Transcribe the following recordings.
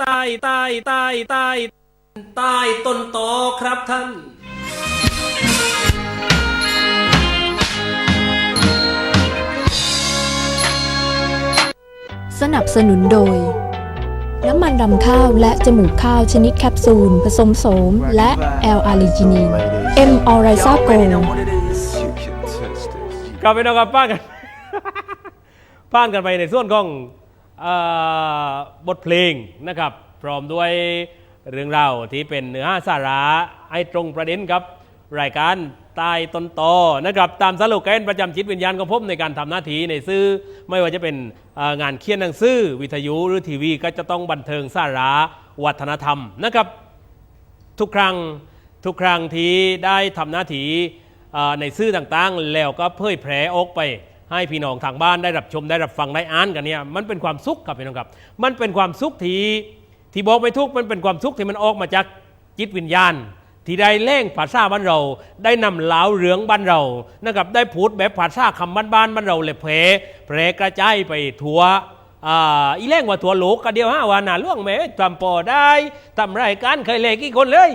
ใต้ใต้ใต้ใต้ใต้ต้นตอครับท่านสนับสนุนโดย น้ำมันรำข้าวและจมูกข้าวชนิดแคปซูล ผสมโสม และแอลอาลิจินีน M ออไรซาโกกลับไปนอนกับป้ากัน ป้านกันไปในส่วนของ บทเพลงนะครับ พร้อมด้วยเรื่องราวที่เป็นเนื้อหาสาระให้ตรงประเด็นครับ รายการใต้ต้นตอนะครับ ตามสโลแกนประจำจิตวิญญาณของผมในการทำหน้าที่ในซื่อไม่ว่าจะเป็นงานเขียนหนังสือวิทยุหรือทีวีก็จะต้องบันเทิงสาระวัฒนธรรมนะครับ ทุกครั้งทุกครั้งที่ได้ทำหน้าที่ในซื่อต่างๆ แล้วก็เผยแพร่ออกไป ให้พี่น้องทางบ้านได้รับชมได้รับฟังได้อ่านกันเนี่ยมันเป็นความสุขครับพี่น้องครับ มันเป็นความสุขที่ที่บอกไม่ทุกมันเป็นความสุขที่มันออกมาจากจิตวิญญาณ ที่ได้เล่งภาษาบ้านเรา ได้นำเหลาเหลืองบ้านเรานะครับได้พูดแบบภาษาคำบ้านบ้านบ้านเราเลยแพร่แพรกระจายไปทั่วอ่าอีแรงว่าถั่วโหลกก็เดียวห้าวันาล่วงแม่ทำปอได้ทำรายการเคยเลกี่คนเลย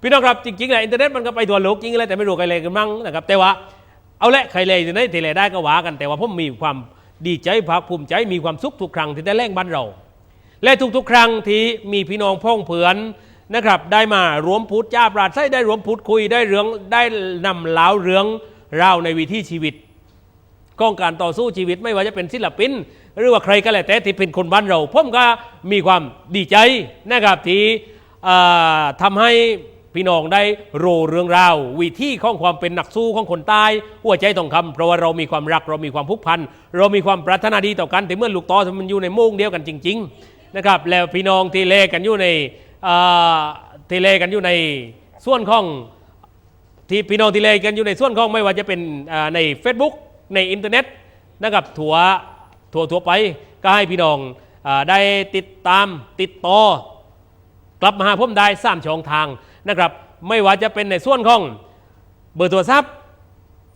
พี่น้องครับจริงๆแหละอินเทอร์เน็ตมันก็ไปถั่วโหลกจริงเลยแต่ไม่รู้ใครเลกันมั้งนะครับแต่ว่า เอาละใครเลอยู่ในที่เลได้ก็ว่ากัน แต่ว่าผมมีความดีใจภาคภูมิใจมีความสุขทุกครั้งที่ได้แรงบ้านเรา และทุกๆ ครั้งที่มีพี่น้องพ้องเผือนนะครับ ได้มารวมพูดจ้าปราดไส้ได้รวมพูดคุยได้เรื่องได้นำเล้าเรื่องราวในวิถีชีวิตกองการต่อสู้ชีวิตไม่ว่าจะเป็นศิลปิน หรือว่าใครก็แล้วแต่ที่เป็นคนบ้านเราผมก็มีความดีใจนะครับที่ทำให้ พี่น้องได้โรเรื่องราววิธีของความเป็นนักสู้ของคนใต้หัวใจทองคำเพราะว่าเรามีความรักเรามีความผูกพันเรามีความปรารถนาดีต่อกันแต่เมื่อลูกต่อมันอยู่ในโม่งเดียวกันจริง ๆนะครับ แล้วพี่น้องที่เลกันอยู่ในที่เลกันอยู่ในส่วนของที่พี่น้องที่เลกันอยู่ในส่วนของไม่ว่าจะเป็นใน Facebook ในอินเทอร์เน็ตนะครับถั่วถั่วทั่วไปก็ให้พี่น้องอได้ติดตามติดต่อกลับมาหาผมได้สามช่องทาง นะครับ ไม่ว่าจะเป็นในส่วนของเบอร์โทรศัพท์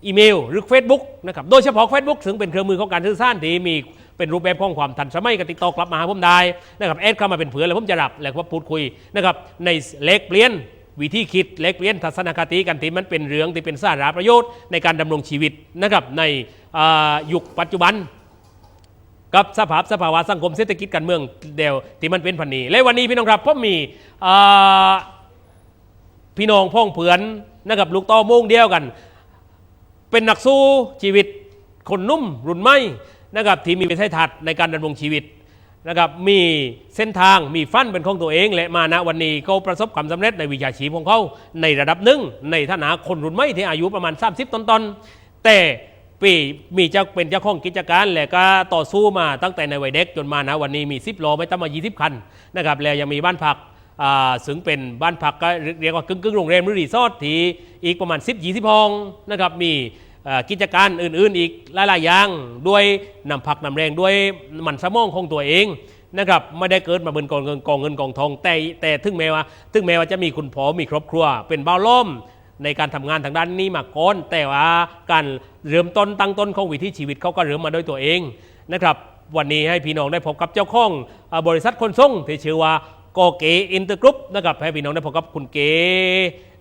อีเมล หรือ Facebook นะครับโดยเฉพาะ Facebook ถึงเป็นเครื่องมือของการสื่อสารที่มีเป็นรูปแบบของความทันสมัยกับติดต่อกลับมาหาผมได้นะครับแอดเข้ามาเป็นเผื่อแล้วผมจะรับแล้วก็พูดคุยนะครับในเล็กเปลี่ยนวิธีคิดเล็กเปลี่ยนทัศนคติกันที่มันเป็นเรื่องที่เป็นสาระประโยชน์ในการดำรงชีวิตนะครับในยุคปัจจุบัน กับสภาพสภาวะสังคมเศรษฐกิจการเมืองเดียวที่มันเป็นพันนี้และวันนี้พี่น้องครับผมมีอ พี่น้องพ้องเผือนนะครับลูกต่อโมงเดียวกัน เป็นนักสู้ชีวิตคนนุ่มรุ่นใหม่นะครับที่มีวิสัยทัศน์ในการดำรงชีวิตนะครับมีเส้นทางมีฟันเป็นของตัวเอง และมาณวันนี้เขาประสบความสำเร็จในวิชาชีพของเขาในระดับหนึ่งในฐานะคนรุ่นใหม่ที่อายุประมาณ 30 ต้นๆแต่ปีมีเจ้าเป็นเจ้าของกิจการ และก็ต่อสู้มาตั้งแต่ในวัยเด็กจนมาณวันนี้มี 10โลไม่ต่ำกว่า20 คันนะครับแล้วยังมีบ้านพัก ซึ่งเป็นบ้านพักก็เรียกว่ากึ่งกึ่งๆโรงแรมหรือรีสอร์ทที่อีกประมาณ 10 20ห้องนะครับมีกิจการอื่นๆอีกหลายๆอย่างด้วยนำพักนำแรงด้วยมันสมองของตัวเองนะครับไม่ได้เกิดมาบนกองเงินกองเงินกองทอง แต่แต่ถึงแม้ว่าถึงแม้ว่าจะมีคุณพ่อมีครอบครัว เป็นบ้าล้มในการทำงานทางด้านนี้มาก่อนแต่ว่าการเริ่มต้นตั้งต้นของวิถีชีวิตเขาก็เริ่มมาด้วยตัวเองนะครับวันนี้ให้พี่น้องได้พบกับเจ้าของบริษัทคนส่งที่ชื่อว่า โกเกอินเตอร์กรุ๊ปนะครับให้พี่น้องได้พบกับคุณเก๋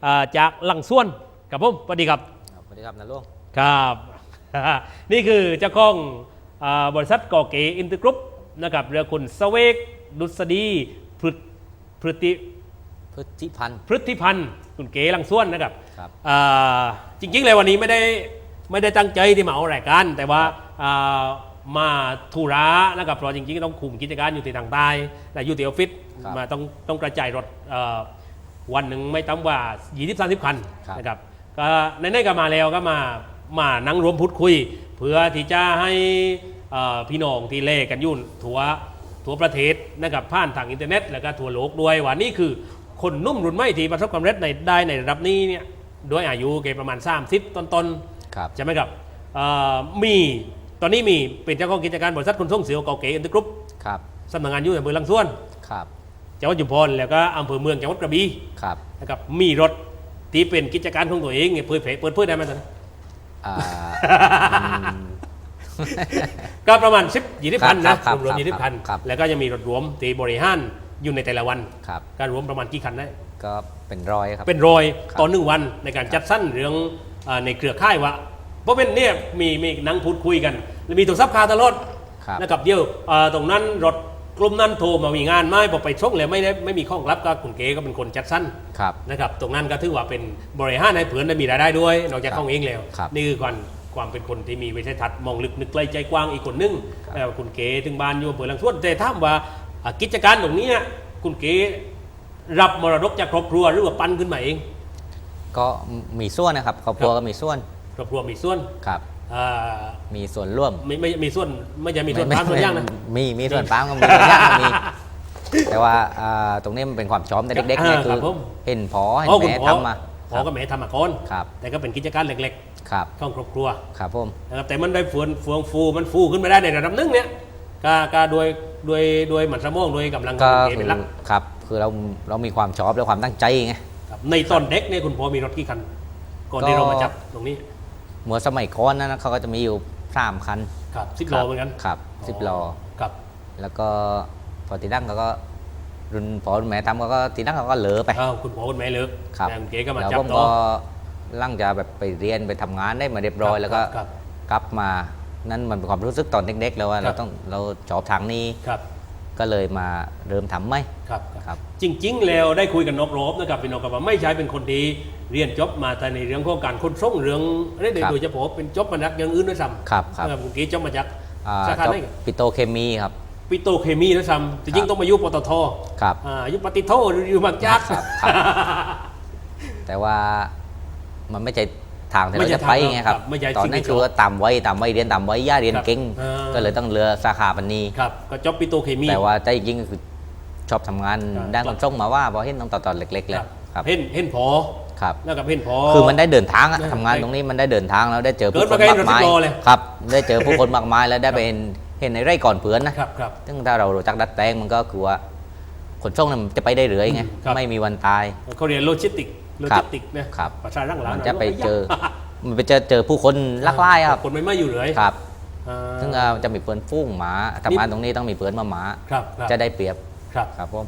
อ่าจากลังส่วนครับผมสวัสดีครับครับสวัสดีครับนาลุงครับ นี่คือเจ้าของอาบริษัทโกเกอินเตอร์กรุ๊ปนะครับเรือคุณสเวกดุษฎีพฤพฤติพฤติพันธ์พฤติพันธ์คุณเก๋ลังส่วนนะครับครับอ่าจริงๆเลยวันนี้ไม่ได้ไม่ได้ตั้งใจที่มาเอารายการ แต่ว่าอ่ามาธุระนะครับเพราะจริงๆต้องคุมกิจการอยู่ที่ทางใต้และอยู่ที่ออฟฟิศ ครับมาต้องต้องกระจายรถเอ่อวันหนึ่งไม่ต่ำกว่า 20-30คันครับ นะครับก็ในนี้ก็มาแล้วก็มามานั่งรวมพูดคุย เพื่อที่จะให้เอ่อพี่น้องที่เล่กันอยุ่นทั่วทั่วประเทศนะครับผ่านทางอินเทอร์เน็ต แล้วก็ทั่วโลกด้วยว่านี่คือคนนุ่มรุ่นใหม่ที่ประสบความสำเร็จในได้ในระดับนี้เนี่ยด้วยอายุเกณฑ์ประมาณ 30 ต้นๆ ครับ ใช่ไหมครับเอ่อมีตอนนี้มีเป็นเจ้าของกิจการบริษัทขนส่งเสียวเก่าเก๋อินเตอร์กรุ๊ปครับ สำนักงานอยู่ในอำเภอลังส่วน ครับ จังหวัดชุมพรแล้วก็อำเภอเมืองจังหวัดกระบี่ครับ นะครับมีรถที่เป็นกิจการของตัวเองเนี่ยเผยเผยเปิดเผยได้ไหมตอนนั้นอ่าอืม ก็ประมาณสิบยี่สิบพันครันะบครับรวมครับยี่สิบพันครับ แล้วก็จะมีรถรวมตีบริหารอยู่ในแต่ละวันครับ ก็รวมประมาณกี่คันได้ ก็เป็นร้อยครับ เป็นรอยครับต่อหนึ่งวันในการจัดสั้นเรื่องอ่าในเครือข่ายว่าเพราะเป็นเนี่ยมีมีนั่งพูดคุยกัน แล้วมีโทรศัพท์คาตลอดครับนะครับเดี๋ยวอ่าตรงนั้นรถ กลุ่มนั้นโทรมามีงานไหม่พอไปส่งแล้วไม่ได้ไม่มีข้องรับก็คุณเก๋ก็เป็นคนจัดสั้นครับ นะครับตรงนั้นก็ถือว่าเป็นบริหารให้เผื่อนได้มีรายได้ด้วย นอกจากครับข้องเองแล้ว ครับ นี่คือความความเป็นคนที่มีวิสัยทัศน์มองลึกนึกไกลใจกว้างอีกคนนึงครับแล้วคุณเก๋ถึงบ้านอยู่อำเปิดลังส่วนแต่ถามว่าอ่ากิจการตรงเนี้ยคุณเก๋รับมรดกจากครอบครัวหรือว่าปั้นขึ้นมาเอง ก็มีส่วนนะครับครอบครัวก็มีส่วน ครอบครัวมีส่วน ครับอ่า มีส่วนร่วมไม่ไม่มีส่วนไม่จะมีส่วนไไตามส่วนย่างนะมีมีส่วนปาล์มก็มีส่วนย่างก็มี แต่ว่าอ่าตรงนี้มันเป็นความชอบแต่เด็กๆเนี่ยอ่าคืครัอบผมเห็นพอเห็นอ๋อคุณแม่พ่อทำมาพ่อกับแม่ทำมาก่อนครับแต่ก็เป็นกิจการเล็กครับๆของครอบครัวครับผมนะครับแต่มันได้เฟืองเฟืองฟูมันฟูขึ้นไปได้ในระดับหนึงเนี่ยก็ก็โดยโดยโดยหมันสมองโดยกำลังก็ของคุณเก๋คืเป็นอหลักครับ คือเราเรามีความชอบและความตั้งใจไงครับในตอนเด็กเนี่ยคุณพ่อมีรถกี่คันก่อนก็ที่เรามาจับตรงนี้ เมื่อสมัยก่อนนะนะเขาก็จะมีอยู่สามคันครับสิบล้อเหมือนกันครับสิบล้อครับ แล้วก็พอตีดั้งเขาก็รุ่นพอรุ่นแม่ทำเขาก็ตีดั้งเขาก็เหลือไปอ้าวคุณพ่อคุณแม่เลิกครับแต่คุณเก๋ก็มาแล้วจับผมต่อก็ลั่งจะแบบไปเรียนไปทำงานได้มาเรียบร้อยแล้วก็ครับกลับมานั่นมันเป็นความรู้สึกตอนเด็กๆแล้วว่าครัเราบต้องเราชอบทางนี้ครับก็เลยมาเริ่มทำไหมครับครับ จริง ๆ แล้วได้คุยกับนกโรบนะครับพี่นกกับว่าไม่ใช่เป็นคนดี เรียนจบมาแต่ในเรื่องของการคนส่งเรื่องอะไรครับโดยเฉพาะเป็นจบมาจากอย่างอื่นด้วยซ้ำครับครับนะครับคุณเก๋จบมาจากอ่าสาขาจบไหนปิโตรเคมีครับปิโตรเคมีด้วยซ้ำจริงๆต้องมายุปตทครับอ่ายุปฏิโทหรืออยู่บางจากครับครับแต่ว่ามันไม่ใช่ทางที่ไม่เราใช่จะไปทางไงครับครับไม่ใช่ตอนสิ่งนั้นที่คือชอบว่าตามไว้ตามไว้เรียนตามไว้ย่าเรียนครับเก่งอ่าก็เลยต้องเลือกสาขาปันนี้ครับก็จบปิโตรเคมีแต่ว่าใจจริงๆก็คือชอบทำงานครับด้านขนส่งมาว่าพอเห็นน้องต่อๆเล็กๆแล้วครับเห็นเห็นพอ ครับ แล้วกับเห็นพอ คือมันได้เดินทางอะได้ทำงานตรงนี้มันได้เดินทางแล้วได้เจอเกิผู้ดคมานใกล้มากมายรถสิบล้อเลย ครับได้เจอผู้คนมากมายแล้วได้ไปเห็นเห็นในไร่ก่อนเผือนนะ ครับครับ ซึ่งถ้าเรารู้จักดัดแปลงมันก็คือว่าขนส่งนั้นมันจะไปได้เรื่อยไงครับ ไม่มีวันตาย เขาเรียนโลจิสติกโลจิสติกนะครับ ภาษาร่างหลังมันจะไปเจอ มันไปเจอเจอผู้คนลักไล่ครับคนไม่ไม่อยู่เลยครับ อ่าซึ่งเราจะมีเพื่อนฟุ้งหมาทำงานตรงนี้ต้องมีเพื่อนมาหมา ครับครับจะได้เปรียบครับครับผม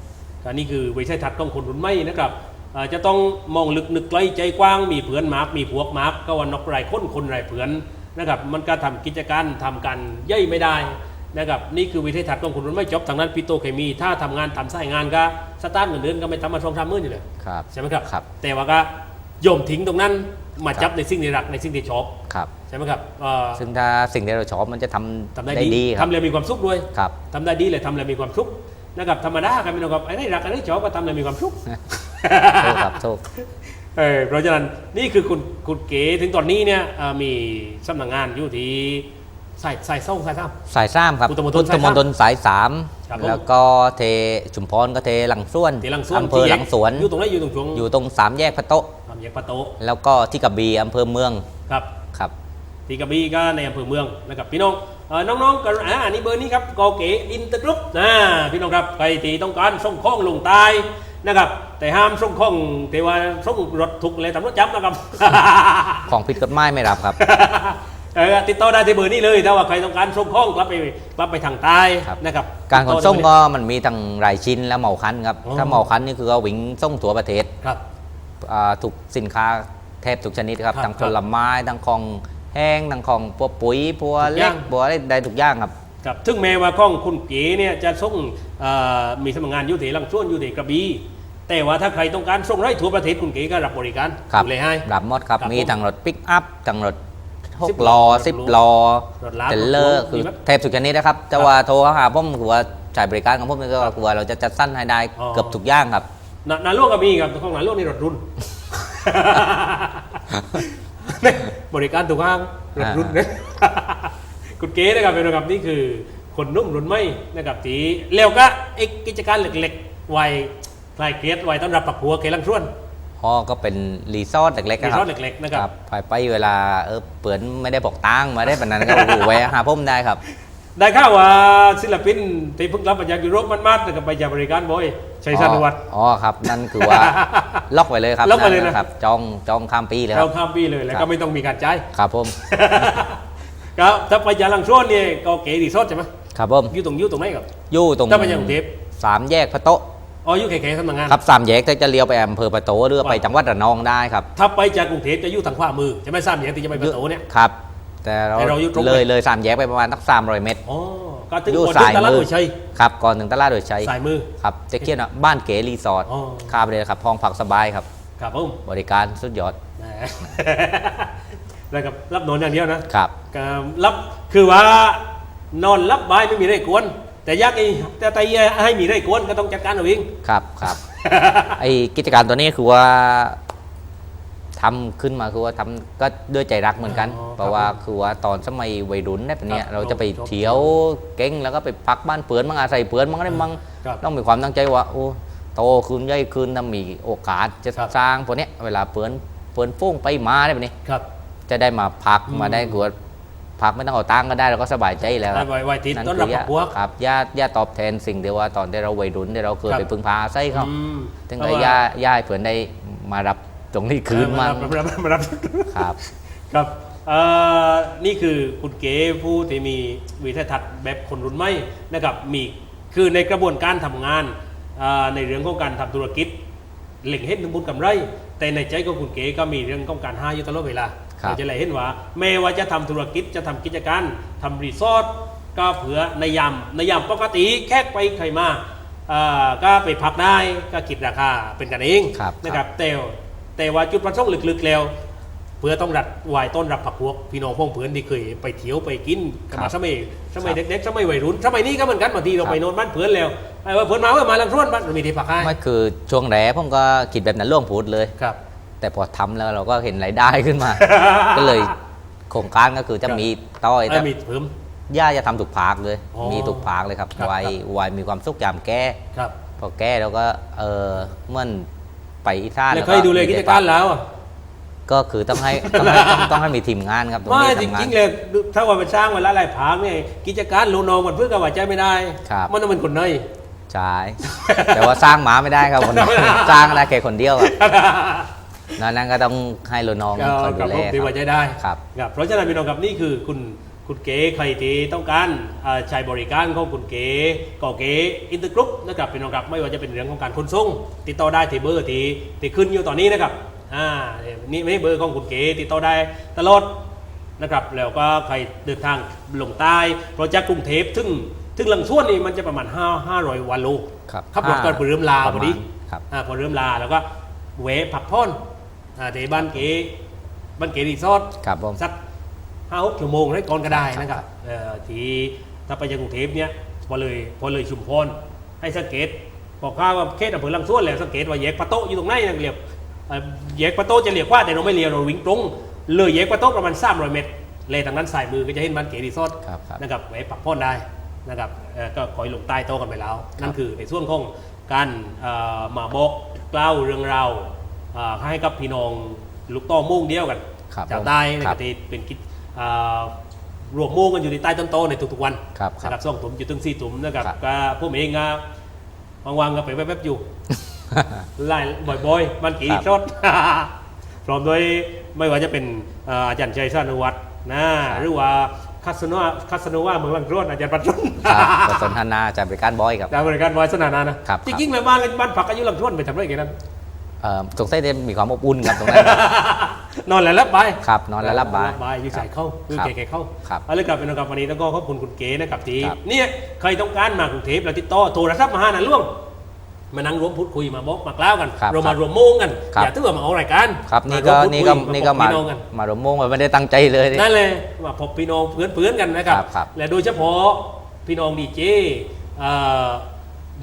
อันนี้คือวิสัยทัศน์ของคนรุ่นใหม่นะครับอ่า จะต้องมองลึกนึกไกลใจกว้าง มีเผือนมาร์กมีพวกมาร์กก็วันนกไรค้นคนไรเผือนนะครับมันก็ทำกิจการทำกันย่อยไม่ได้นะครับนี่คือวิสัยทัศน์ของคนรุ่นใหม่จบทางนั้นปิโตรเคมี ถ้าทำงานทำสายงานก็สตาร์ทเงินเดือนก็ไม่ทำมาสองสามหมื่นอยู่เลยครับใช่ไหมครับครับแต่ว่าก็โยมทิ้งตรงนั้นมาครับจับในสิ่งที่รักในสิ่งที่ชอบครับใช่ไหมครับเอ่อซึ่งถ้าสิ่งที่เราชอบมันจะทำทำได้ได้ดีดีครับทำเลยมีความสุขด้วยครับทำได้ดีเลยทำเลยมีความสุขนะครับธรรมดากันไม่ต้องกับไอ้นี่รักไอ้นี่ชอบก็ทำเลยมีความสุข โชคครับโชคเออเพราะฉะนั้นนี่คือคุณคุณเก๋ถึงตอนนี้เนี่ยเอ่อมีสำนักงานอยู่ที่สายสายส่งสายซ้ สายซ้ำครับพุทธมณฑลพุทธมณฑลสายสามครับผมแล้วก็เทชุมพรก็เทหลังส่วนำที่หลังสวนอำเภอหลังสวนอยู่ตรงไหนอยู่ตรงช่วงอยู่ตรงสามแยกพระโต๊ะ สามแยกปะโตะแล้วก็ที่กระบี่อำเภอเมืองครับ ครับ ที่กระบี่ก็ในอำเภอเมืองนะครับพี่น้องเอ่อน้องๆกันอ่าอันนี้เบอร์นี้ครับกอเก๋อินเตอร์กรุ๊ปนะพี่น้องครับใครที่ต้องการส่งข้องลงใตาย นะครับ แต่ห้ามส่งข้องเทว่าส่งรถถูกเลยตำรวจจับนะครับ ของผิดกฎหมายไม่รับครับ เออติดต่อได้ที่เบอร์นี้เลยถ้าว่าใครต้องการส่งข้องกลับไปกลับไปทางใต้ครับ นะครับการขนส่งติดก็ต่อได้มันมีทั้งรายชิ้นและเหมาคันครับอ๋อถ้าเหมาคันนี่คือเอาวิ่งส่งทั่วประเทศครับอ่าถูกสินค้าแทบทุกชนิดครับครับทั้งผลไม้ทั้งของแห้งทั้งของพวกปุ๋ยพวกทุกอเล็ย่ากงพวกอะไรได้ทุกอย่างครับ ครับถึงแม้ว่าข้องคุณเก๋เนี่ยจะส่งเอ่อมีสำนักงานอยุติลังส่วนอยุติกระบี่แต่ว่าถ้าใครต้องการส่งไร่ทั่วประเทศคุณเก๋ก็รับบริการครับดูแลให้รับหมดครับครับมีผมทั้งรถปิกอัพทั้งรถหสิกบล้ล้ออรถสิบหรูล้อรถลากเทรลเลอร์รถหรูคือมีไหมแทบทุกชนิดนะครับแต่ว่าโทรหาผมคือว่าจ่ายบริการของผมนี่ก็คือว่าเราจะจัดสั้นให้ได้อ๋อเกือบทุกอย่างครับนานาล่วงก็มีครับข้องนาล่วงนี่รถรุ่นบริการถูกห้างรถรุ่นนะ คุณเก๋นะครับเป็นนะครับนี่คือคนนุ่มรุ่นไม่นะครับทีแล้วก็ไอ้กิจการเล็กๆวัยคลายเครียดวัยต้อนรับปักหัวเกลังส่วนพอก็เป็นรีสอร์ทเล็กๆรีนะคสอรัร์บทเล็กๆนะครับ ไปไปเวลาเออเปิดไม่ได้บอกตังค์มาได้แบบนั้นก็โอ้โหแวะหาผมได้ครับ ได้ข่าวว่าศิลปินที่เพิ่งรับมาจากยุโรปมันมาแต่ก็ไปจากบริการบ่อยชัยชาญวัฒน์อ๋อครับ นั่นคือว่าล็อกไว้เลยครับล็อกไว้เลยนะครับจองจองข้ามปีเลยคเรารับข้ามปีเลยแล้วครัก็บไม่ต้องมีการจ่ายครับผมก ครับถ้าไปยาลังชวนเนี่ยก็เก๋รีสอร์ทใช่ไหมครับผมอยู่ตรงอยู่ตรงไหนครับอยู่ตรงถ้าไปยังกรุงเทพสามแยกพระโต๊ะอ๋ออยู่แข่งๆสำนักงานครับสามแยกจะเลี้ยวไปอำเภอประโตหรือไปจังหวัดระนองได้ครับถ้าไปจากกรุงเทพจะอยู่ทางขวามือใช่ไหมซ้ำอย่างที่จะไปประตูเนี่ยครับแต่เราแต่เราอยู่ตรงไหนเลยเลยสามแยกไปประมาณสักสามร้อยเมตรอ๋อก็ถึงอยู่ก่อนถึงสายตลาดมือหัวชัยครับก่อนถึงตลาดโดยชัยสายมือครับจะเขียนว่าบ้านเก๋รีสอร์ทอ๋อข้ามไปเลยครับห้องพักสบายครับ ครับผมบริการสุดยอด แหมแล้วกับรับนอนอย่างเดียวนะครับ ก็รับคือว่านอนรับบายไม่มีไรกวน แต่ยากไอ้แต่แต่ให้มีไรกวนก็ต้องจัดการเอาเองครับครับ ไอกิจการตัวนี้คือว่าทำขึ้นมาคือว่าทำก็ด้วยใจรักเหมือนกัน อ๋อเพราะว่าคือว่าตอนสมัยวัยรุ่นเนี่ยตอนเนี้ยครับเราจะไปชอบเที่ยวเก่งแล้วก็ไปพักบ้านเปือนมั่งอาศัยเปือนมั่งอะไรมั่งครับต้องมีความตั้งใจว่าโอ้โตขึ้นใหญ่ขึ้นถ้ามีโอกาสจะครับ สร้างพวกเนี้ยเวลาเปือนเปือนฟุ้งไปมาได้แบบนี้ ครับ จะได้มาพักอืมมาได้คือว่าพักไม่ต้องเอาตังค์ก็ได้เราก็สบายใจแล้วครับไว้ไว้ติดนั่นต้อนคืรับอครย่าอบครัวครับย่าย่าตอบแทนสิ่งเดียวว่าตอนที่เราวัยรุ่นที่เราเคยครับไปพึ่งพาอาศัยเขาอืมถึงเพได้ราะว่าย่าย่าให้เพื่อนได้มารับตรงนี้คืนมั่งรับรับรับรับครับครับเอ่อนี่คือคุณเก๋ผู้ที่มีวิทยาทัศน์แบบคนรุ่นใหม่นะครับมีคือในกระบวนการทำงานเอ่อในเรื่องของการทำธุรกิจเล็งเห็นถึงบุญกำไร แต่ในใจของคุณเก๋ก็มีเรื่องของการหาอยู่ตลอดเวลา ครับเราจะเลยเห็นว่าแม้ว่าจะทำธุรกิจจะทำกิจการทำรีสอร์ทก็เผื่อในยามในยามปกติแค่ไปใครมาเอ่อก็ไปพักได้ก็คิดราคาเป็นกันเองครับนะครับแต่แต่ว่าจุดประสงค์ลึกๆแล้วเพื่อต้องรัดวายต้นรับผักพวกพี่น้องพ้องเพื่อนที่เคยไปเที่ยวไปกินกันมาครับสมัยสมัยครับเด็กๆสมัยวัยรุ่นสมัยนี้ก็เหมือนกันบางทีเราครับไปโน่นบ้านเพื่อนแล้วไอ้ว่าเพื่อนมาเว่ามาลังส่วนบ้านเรามีที่พักให้ไม่คือช่วงแรกผมก็คิดแบบนั้นล่วงพูดเลยครับ แต่พอทำแล้วเราก็เห็นรายได้ขึ้นมา ก็เลยโครงการก็คือจะครับมีต้อยไอ้แต่มีเพิ่มย่าจะทำถูกภาคเลยอ๋อมีถูกภาคเลยครับครับวัยครับวัยมีความสุขยามแก้ครับพอแก้แล้วก็เออเมื่อนไปอีสานแล้วก็เคยดูเลยกิจการแล้วอะก็คือต้องให้ต้องให้ต้องต้องให้มีทีมงานครับตรงไม่นี้จทำงานริงๆเลยถ้าว่าไปสร้างมาละลายพักเนี่ยกิจการลูกน้องมันเพื่อกับว่าใจไม่ได้ครับมันต้องเป็นคนในใช่แต่ว่าสร้างหมาไม่ได้ครับคนสร้างได้แค่คนเดียวครับ นั่นนั่นก็ต้องให้ลูกน้องก็คอยดูกับแลพวกที่คว่ารับใจได้ครับ ครับเพราะฉะนั้นพี่น้องครับนี่คือคุณคุณเก๋ใครที่ต้องการเอ่อใช้บริการของคุณเก๋ก่อเก๋อินเตอร์กรุ๊ปนะครับพี่น้องครับไม่ว่าจะเป็นเรื่องของการขนส่งติดต่อได้ที่เบอร์ที่ที่ขึ้นอยู่ตอนนี้นะครับอ่านี่ไม่เบอร์ของคุณเก๋ติดต่อได้ตลอด นะครับแล้วก็ใครเดินทางลงใต้เพราะจากกรุงเทพถึงถึงลังส่วนนี่มันจะประมาณ5 500วันโลครับขับรถกันไปเริ่มลาประพอมาณดีครับ อ่าพอเริ่มลาแล้วก็เวะพักผ่อน อ่าที่บ้านเก๋บ้านเก๋รีสอร์ทครับผม สักห้าหกชั่วโมงให้ก่อนก็ได้ครับนะครับเอ่อที่ถ้าไปยังกรุงเทพเนี่ยพอเลยพอเลยชุมพรให้สังเกตบอกข้าว่าเขตอำเภอลังส่วนแล้วสังเกตว่าแยกปะโต๊ะอยู่ตรงไหนนะเรียกเอ่อแยกปะโต๊ะจะเรียกว่าแต่เราไม่เรียกเราวิ่งตรง เลยแยกปะโต๊ะประมาณ300เมตร เลยทางนั้นสายมือก็จะเห็นบ้านเก๋รีสอร์ท ครับครับ นะครับไว้ปักพ่นได้นะครับเอ่อก็คอยลงใต้โต๊ะกันไปแล้ว นั่นคือในส่วนของการเอ่อมาบอกเล่าเรื่องราวเอ่อให้กับพี่น้องลูกโต้มุ่งเดียวกันครับจากใต้ในครัปบระเทศเป็นกิจเอ่อรวมหมู่กันอยู่ในใต้ต้นโตในทุกๆวันครับครับนะครับส่งถุมอยู่ถึงสี่ถุมนะครับครับ ก็ผมเองก็วางๆก็ไปแวบๆอยู่ ไล่บ่อยๆ มันกี่ครับชด พร้อมด้วยไม่ว่าจะเป็นเอ่ออาจารย์ชัยสานุวัฒน์นะหรือว่าคัสโนวาคัสโนวาเมืองลังรวดอาจารย์ปัจจุนครับก็สนทนาจากบริการบอยครับ ดาวบริการวายสนานานะครับ จริงๆแล้วบ้านบ้านผักอายุลังรวดไปทำไรกันนั้น เอ่อสงสัยจะมีความอบอุ่นครับตรงนั้นครับนอนแล้วรับไปครับนอนแล้วรับบ่ายบายอยู่ใส่เข้าคือครับเก๋ๆเข้าครับเอาเลยกลับเป็นกลับวันนี้ต้องก็ขอบคุณคุณเก๋นะครับที่ครับ เนี่ยใครต้องการมากรุงเทพเราติดต่อโทรศัพท์มาหาหนะล่วง มานั่งรวมพูดคุยมาบอกมากล่าวกัน ครับเราครัมาบรวมโม้งกันครับ อย่าถือว่ามาเอารายการครับนี่ก็ารวมพูดนี่ก็คุยนี่ก็พบมาพี่น้องกัน มารวมวงไม่ได้ตั้งใจเลย นั่นเลยมาพบพี่น้องเพื่อนเพื่อนๆกันนะครับ ครับครับและโดยเฉพาะพี่น้องดีเจเอ่อ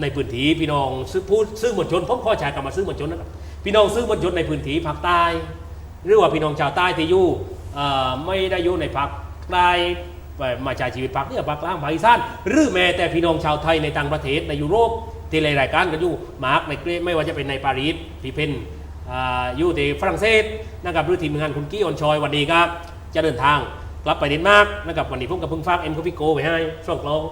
ในพื้นที่พี่น้องซื้อผู้ซื้อมวลชนผมข้อชายกลับมาซื้อมวลชนนะครับ พี่น้องซื้อมวลชนในพื้นที่ภาคใต้ หรือว่าพี่น้องชาวใต้ที่อยู่ไม่ได้อยู่ในภาคใต้มาใช้ชีวิตภาคเหนือภาคกลางภาคอีสานหรือแม้แต่พี่น้องชาวไทยในต่างประเทศในยุโรปที่รายการกันอยู่มาร์กในเกรดไม่ว่าจะเป็นในปารีสที่เป็นอยู่ที่ฝรั่งเศสนะครับหรือทีมงานคุณกี้ออนชอยวันนี้ครับจะเดินทางกลับไปเดนมาร์กนะครับวันนี้ผมกับพิ่งฝากเอ็มคอฟิโกไปให้ช่วงกลอง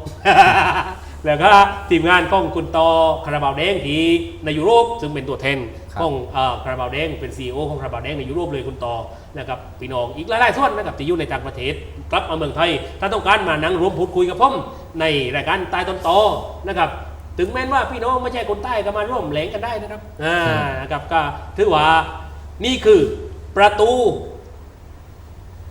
แล้วก็ทีมงานของคุณตอคาราบาวแดงที่ในยุโรปซึ่งเป็นตัวแทนครับ ของเอ่อคาราบาวแดงเป็นซีอของคาราบาวแดงในยุโรปเลยคุณตอนะครับพี่น้องอีกหลายๆส่วนนะครับที่อยู่ในต่างประเทศกลับมาเมืองไทย ถ้าต้องการมานั่งรวมพูดคุยกับผมในรายการใต้ต้นตอนะครับถึงแม้ว่าพี่น้องไม่ใช่คนใต้ก็มาร่วมแหลงกันได้นะครับอ่านะครับก็ถือว่านี่คือประตู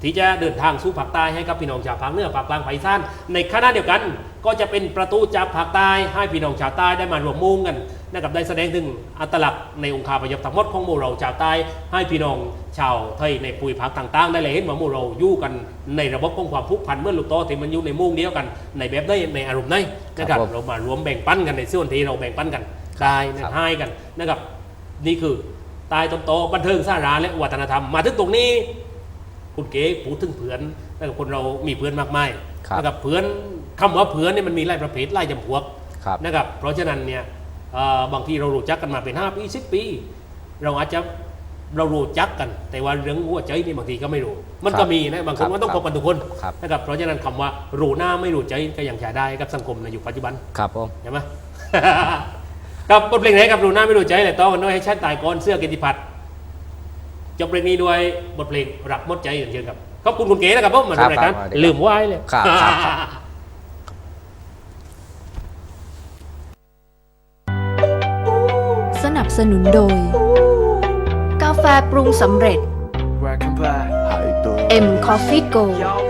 ที่จะเดินทางสู่ภาคใต้ให้กับพี่น้องชาวภาคเหนือภาคกลางภาคอีสานในขณะเดียวกัน ก็จะเป็นประตูจากภาคใต้ให้พี่น้องชาวใต้ได้มารวมมุงกันนะครับได้แสดงถึงอัตลักษณ์ในองค์คาพยพทั้งหมดของหมู่เราชาวใต้ให้พี่น้องชาวไทยในภูมิภาคต่างๆ ได้เลยเห็นว่าหมู่เราอยู่กันในระบบของความผูกพันเหมื่อนลูกโตที่มันอยู่ในมุงเดียวกันในแบบได้ในอารมณ์ได้นะครับครับผมเรามารวมแบ่งปันกันในส่วนที่เราแบ่งปันกันได้นะให้กันนะครับนี่คือใต้ต้นโตบันเทิงสาระและวัฒนธรรมมาถึงตรงนี้ คุณเก๋พูดถึงเพื่อนนะครับคนเรามีเพื่อนมากมายครับนะครับเพื่อนคำว่าเพื่อนเนี่ยมันมีหลายประเภทหลายจำพวกครับ นะครับ เพราะฉะนั้นเนี่ยเอ่อบางทีเรารู้จักกันมาเป็น5ปี10ปี เราอาจจะเรารู้จักกัน แต่ว่าเรื่องหัวใจนี่บางทีก็ไม่รู้ มันครัก็บมีนะบางคครันบก็ต้องคพรับบกันทุกคนครับนะครับเพราะฉะนั้นคำว่ารู้หน้าไม่รู้ใจก็ยังใช้ได้กับสังคมในยุคปัจจุบัน ครับผม ใช่ไหมกับบทเพลงไหนกับรู้หน้าไม่รู้ใจเลยต่อกันด้วยให้ชาติตายก่อนเสื้อกิติพัฒน์ จบเพลงนี้ด้วยบทเพลงรักหมดใจอย่างเช่นครับขอบคุณคุณเก๋นะครับผมมาดูรายการครับครับลืมไว้เลยครับครับครับ สนับสนุนโดย กาแฟปรุงสำเร็จ Welcome back. M Coffee Go Y'all